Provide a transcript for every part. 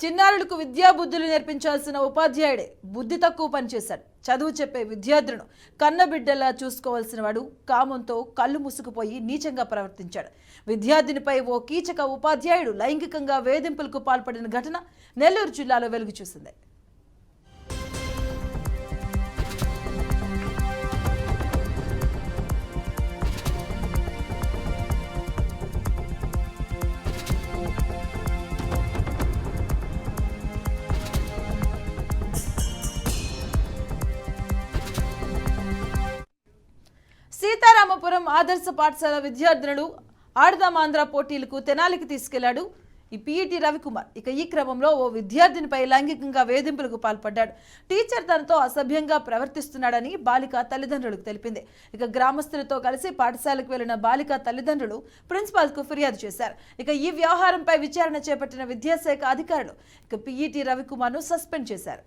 చిన్నారులకు విద్యాబుద్ధులు నేర్పించాల్సిన ఉపాధ్యాయుడే బుద్ధి తక్కువ పనిచేశాడు. చదువు చెప్పే విద్యార్థులను కన్నబిడ్డలా చూసుకోవాల్సిన వాడు కామంతో కళ్ళు ముసుకుపోయి నీచంగా ప్రవర్తించాడు. విద్యార్థినిపై ఓ కీచక ఉపాధ్యాయుడు లైంగికంగా వేధింపులకు పాల్పడిన ఘటన నెల్లూరు జిల్లాలో వెలుగు చూసింది రామాపురం ఆదర్శ పాఠశాల విద్యార్థులను ఆడదామాంధ్ర పోటీలకు తెనాలికి తీసుకెళ్ళాడు. ఈ పీఈటీ రవికుమార్ ఇక ఈ క్రమంలో ఓ విద్యార్థినిపై లైంగికంగా వేధింపులకు పాల్పడ్డాడు. టీచర్ తనతో అసభ్యంగా ప్రవర్తిస్తున్నాడని బాలిక తల్లిదండ్రులకు తెలిపింది. ఇక గ్రామస్తులతో కలిసి పాఠశాలకు వెళ్ళిన బాలిక తల్లిదండ్రులు ప్రిన్సిపాల్కు ఫిర్యాదు చేశారు. ఇక ఈ వ్యవహారంపై విచారణ చేపట్టిన విద్యాశాఖ అధికారులు ఇక పీఈటీ రవికుమార్ను సస్పెండ్ చేశారు.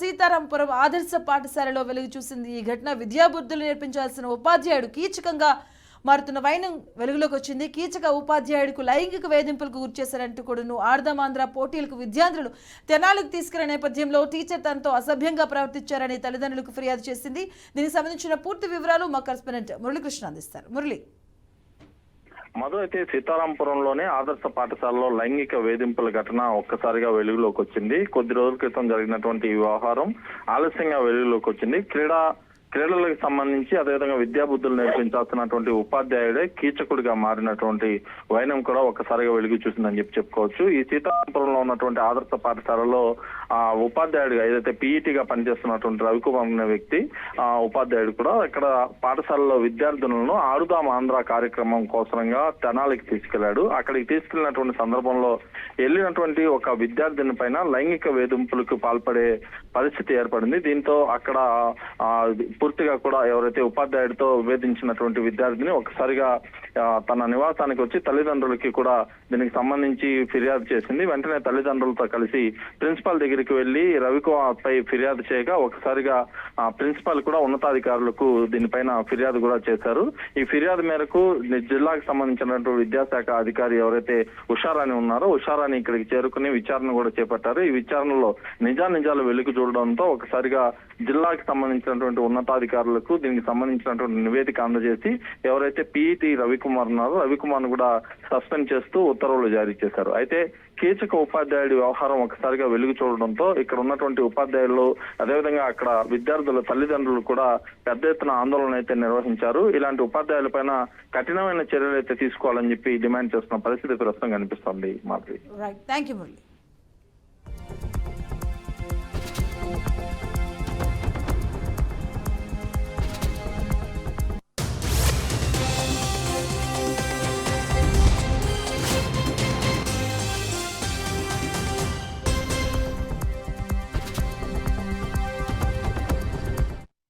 సీతారాంపురం ఆదర్శ పాఠశాలలో వెలుగు చూసింది ఈ ఘటన. విద్యాబుద్ధులు నేర్పించాల్సిన ఉపాధ్యాయుడు కీచకంగా మారుతున్న వైనం వెలుగులోకి వచ్చింది. కీచక ఉపాధ్యాయుడికి లైంగిక వేధింపులకు గురిచేశారంటూ కూడాను ఆర్ధమాంధ్ర పోటీలకు విద్యార్థులు తెనాలకు తీసుకున్న నేపథ్యంలో టీచర్ తనతో అసభ్యంగా ప్రవర్తించారని తల్లిదండ్రులకు ఫిర్యాదు చేసింది. దీనికి సంబంధించిన పూర్తి వివరాలు మా కరెస్పాండెంట్ మురళీకృష్ణ అందిస్తారు. మురళి. మధు అయితే సీతారాంపురంలోనే ఆదర్శ పాఠశాలలో లైంగిక వేధింపుల ఘటన ఒక్కసారిగా వెలుగులోకి వచ్చింది. కొద్ది రోజుల క్రితం జరిగినటువంటి ఈ వ్యవహారం ఆలస్యంగా వెలుగులోకి వచ్చింది. క్రీడా క్రీడలకు సంబంధించి అదేవిధంగా విద్యాబుద్ధులు నేర్పించాల్సినటువంటి ఉపాధ్యాయుడే కీచకుడిగా మారినటువంటి వైనం కూడా ఒక్కసారిగా వెలిగి చూసిందని చెప్పి చెప్పుకోవచ్చు. ఈ సీతారాంపురంలో ఉన్నటువంటి ఆదర్శ పాఠశాలలో ఆ ఉపాధ్యాయుడిగా ఏదైతే పీఈటీగా పనిచేస్తున్నటువంటి రవికుమార్ అనే వ్యక్తి ఆ ఉపాధ్యాయుడు కూడా ఇక్కడ పాఠశాలలో విద్యార్థులను ఆడుదాం ఆంధ్ర కార్యక్రమం కోసంగా తెనాలికి తీసుకెళ్ళాడు. అక్కడికి తీసుకెళ్ళినటువంటి సందర్భంలో వెళ్ళినటువంటి ఒక విద్యార్థిని పైన లైంగిక వేధింపులకు పాల్పడే పరిస్థితి ఏర్పడింది. దీంతో అక్కడ ఆ, పూర్తిగా కూడా ఎవరైతే ఉపాధ్యాయుడితో వేధించినటువంటి విద్యార్థిని ఒకసారిగా తన నివాసానికి వచ్చి తల్లిదండ్రులకి కూడా దీనికి సంబంధించి ఫిర్యాదు చేసింది. వెంటనే తల్లిదండ్రులతో కలిసి ప్రిన్సిపాల్ దగ్గరికి వెళ్ళి రవికుమార్ పై ఫిర్యాదు చేయగా ఒకసారిగా ఆ, ప్రిన్సిపాల్ కూడా ఉన్నతాధికారులకు దీనిపైన ఫిర్యాదు కూడా చేశారు. ఈ ఫిర్యాదు మేరకు జిల్లాకు సంబంధించినటువంటి విద్యాశాఖ అధికారి ఎవరైతే ఉషారాణి ఉన్నారో ఉషారాణి ఇక్కడికి చేరుకుని విచారణ కూడా చేపట్టారు. ఈ విచారణలో నిజానిజాలు వెలుగు చూడడంతో ఒకసారిగా జిల్లాకి సంబంధించినటువంటి ఉన్నతాధికారులకు దీనికి సంబంధించినటువంటి నివేదిక అందజేసి ఎవరైతే పీఈటీ రవికుమార్ ఉన్నారో రవికుమార్ను కూడా సస్పెండ్ చేస్తూ ఉత్తర్వులు జారీ చేశారు. అయితే కీచక ఉపాధ్యాయుడి వ్యవహారం ఒకసారిగా వెలుగు చూడడంతో ఇక్కడ ఉన్నటువంటి ఉపాధ్యాయులు అదేవిధంగా అక్కడ విద్యార్థుల తల్లిదండ్రులు కూడా పెద్ద ఎత్తున ఆందోళన అయితే నిర్వహించారు. ఇలాంటి ఉపాధ్యాయుల పైన కఠినమైన చర్యలు అయితే తీసుకోవాలని చెప్పి డిమాండ్ చేస్తున్న పరిస్థితి ప్రస్తుతం కనిపిస్తోంది మాధురి థ్యాంక్ యూ మురళి